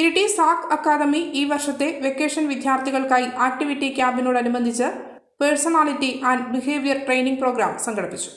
Iritty സാക് academy ഈ വർഷത്തെ vacation വിദ്യാർത്ഥികൾക്കായി activity ക്യാമ്പിനോടനുബന്ധിച്ച് personality and behaviour training programme സംഘടിപ്പിച്ചു.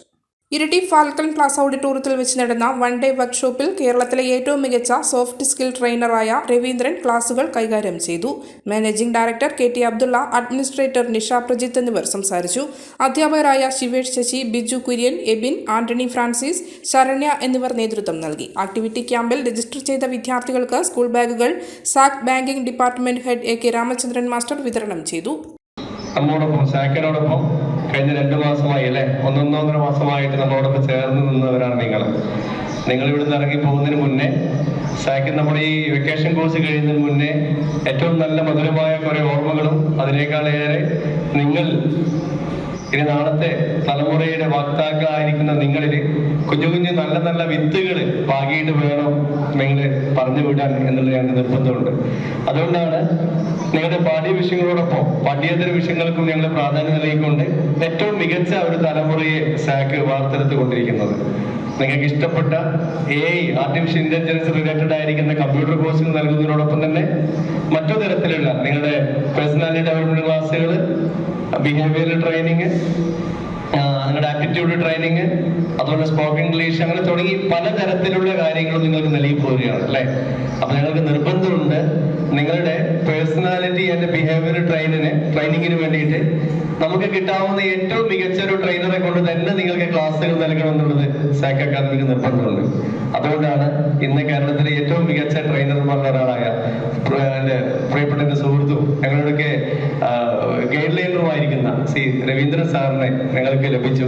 ഇരിട്ടി ഫാൽക്കൺ ക്ലാസ് ഓഡിറ്റോറിയത്തിൽ വെച്ച് നടന്ന വൺ ഡേ വർക്ക്ഷോപ്പിൽ കേരളത്തിലെ ഏറ്റവും മികച്ച സോഫ്റ്റ് സ്കിൽ ട്രെയിനറായ രവീന്ദ്രൻ ക്ലാസുകൾ കൈകാര്യം ചെയ്തു. Managing director K T Abdulla administrator Nisha Prajith എന്നിവർ സംസാരിച്ചു. അധ്യാപകരായ ശിവേഷ് ശശി ബിജു കുര്യൻ എബിൻ ആന്റണി ഫ്രാൻസിസ് ശരണ്യ എന്നിവർ നേതൃത്വം നൽകി. ആക്ടിവിറ്റി ക്യാമ്പിൽ രജിസ്റ്റർ ചെയ്ത വിദ്യാർത്ഥികൾക്ക് സ്കൂൾ ബാഗുകൾ സാക് banking department head A K Ramachandran master വിതരണം ചെയ്തു. നമ്മോടൊപ്പം സാക്കിനോടൊപ്പം കഴിഞ്ഞ രണ്ട് മാസമായി അല്ലെ? ഒന്നൊന്നൊന്നര മാസമായിട്ട് നമ്മളോടൊപ്പം ചേർന്ന് നിന്നവരാണ് നിങ്ങൾ നിങ്ങൾ ഇവിടുന്ന് ഇറങ്ങി പോകുന്നതിന് മുന്നേ സാക്കിൻ നമ്മുടെ ഈ വെക്കേഷൻ കോഴ്സ് കഴിയുന്നതിന് മുന്നേ ഏറ്റവും നല്ല മധുരമായ കുറെ ഓർമ്മകളും അതിനേക്കാളേറെ നിങ്ങൾ ഇനി നാളത്തെ തലമുറയുടെ വാക്താക്കളായിരിക്കുന്ന നിങ്ങളിൽ കുഞ്ഞു കുഞ്ഞു നല്ല നല്ല വിത്തുകൾ പാകിയിട്ട് വേണം നിങ്ങൾ പറഞ്ഞു വിടാൻ എന്നുള്ള ഞാൻ നിർബന്ധമുണ്ട്. അതുകൊണ്ടാണ് നിങ്ങളുടെ പാഠ്യ വിഷയങ്ങളോടൊപ്പം പാഠ്യേതര വിഷയങ്ങൾക്കും ഞങ്ങൾ പ്രാധാന്യം നൽകിക്കൊണ്ട് ഏറ്റവും മികച്ച ഒരു തലമുറയെ സാക്ക് വാർത്തെടുത്ത് കൊണ്ടിരിക്കുന്നത് നിങ്ങൾക്ക് ഇഷ്ടപ്പെട്ട A I artificial intelligence related ആയിരിക്കുന്ന കമ്പ്യൂട്ടർ കോഴ്സുകൾ നൽകുന്നതിനോടൊപ്പം തന്നെ മറ്റു തരത്തിലുള്ള നിങ്ങളുടെ പേഴ്സണാലിറ്റി ഡെവലപ്മെന്റ് ക്ലാസ്സുകൾ ബിഹേവിയറൽ ട്രെയിനിങ് നിങ്ങളുടെ ആപ്റ്റിറ്റ്യൂഡ് ട്രെയിനിങ് അതുപോലെ സ്പോക്കൺ ഇംഗ്ലീഷ് അങ്ങനെ തുടങ്ങി പലതരത്തിലുള്ള കാര്യങ്ങളും നിങ്ങൾക്ക് നൽകി പോവുകയാണ് അല്ലെ? അപ്പൊ നിങ്ങൾക്ക് നിർബന്ധമുണ്ട് നിങ്ങളുടെ പേഴ്സണാലിറ്റി ആൻഡ് ബിഹേവിയർ ട്രെയിനിന് ട്രെയിനിങ്ങിന് വേണ്ടിയിട്ട് നമുക്ക് കിട്ടാവുന്ന ഏറ്റവും മികച്ച ഒരു ട്രെയിനറെ കൊണ്ട് തന്നെ നിങ്ങൾക്ക് ക്ലാസ്സുകൾ നൽകണം എന്നുള്ളത് സാക്ക് അക്കാദമിക്ക് നിർബന്ധമുണ്ട്. അതുകൊണ്ടാണ് ഇന്ന് കേരളത്തിലെ ഏറ്റവും മികച്ച ട്രെയിനർമാരുടെ ഒരാളായ ഗൈഡ് ലൈനറുമായിരിക്കുന്ന സി രവീന്ദ്രൻ സാറിനെ ഞങ്ങൾക്ക് ലഭിച്ചു.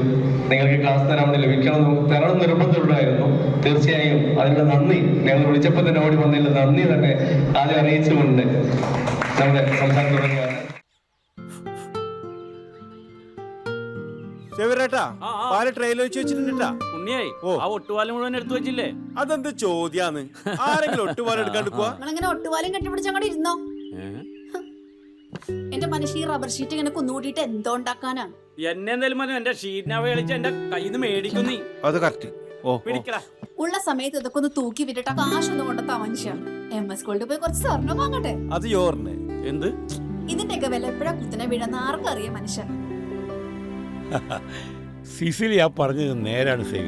നിങ്ങൾക്ക് ക്ലാസ് തരാൻ വേണ്ടി ലഭിക്കണം തരണം നിർബന്ധമുണ്ടായിരുന്നു. തീർച്ചയായും അതിനുള്ള നന്ദി. ഞങ്ങൾ വിളിച്ചപ്പോൾ തന്നെ ഓടി വന്നതിൽ നന്ദി തന്നെ ആദ്യം അറിയിച്ചുകൊണ്ട് നമ്മുടെ സംസാരം തുടങ്ങുകയാണ് ആ. പാൽ ട്രെയിലർ വെച്ച് വെച്ചിട്ടുണ്ടാ ഉണ്ണിയായി ആ ഒട്ടുപാലം മുഴുവൻ എടുത്തു വെച്ചില്ലേ? അതെന്ത് ചോദ്യാന്ന്? ആരെങ്കിലും ഒട്ടുപാലം കെട്ടിപ്പിടിച്ച് അങ്ങോട്ട് ഇരുന്നോ? എന്റെ മനുഷ്യ ഈ റബ്ബർ ഷീറ്റ് ഇങ്ങനെ കുന്നുകൂട്ടിയിട്ട് എന്തോ ഉണ്ടാക്കാനാ എന്നെ എന്തായാലും മതി എന്റെ ഷീറ്റിനെ എന്റെ കയ്യിൽ നിന്ന് അത് കറക്റ്റ് ഓ. പിടിക്കടാ. ഉള്ള സമയത്ത് ഇതൊക്കെ ഒന്ന് തൂക്കി വിട്ടിട്ട് ആ കാശൊന്നും കൊണ്ടെത്താ മനുഷ്യ എം എസ് സ്കൂളിൽ പോയി കുറച്ച് സ്വർണം വാങ്ങട്ടെ? അത് യോറിന്. എന്ത്? ഇതിന്റെയൊക്കെ വില എപ്പോഴാ കുത്തിനെ വീഴുന്ന ആർക്കും അറിയാം മനുഷ്യ. സിസിലി ആ പറഞ്ഞത് നേരാണ് സേവ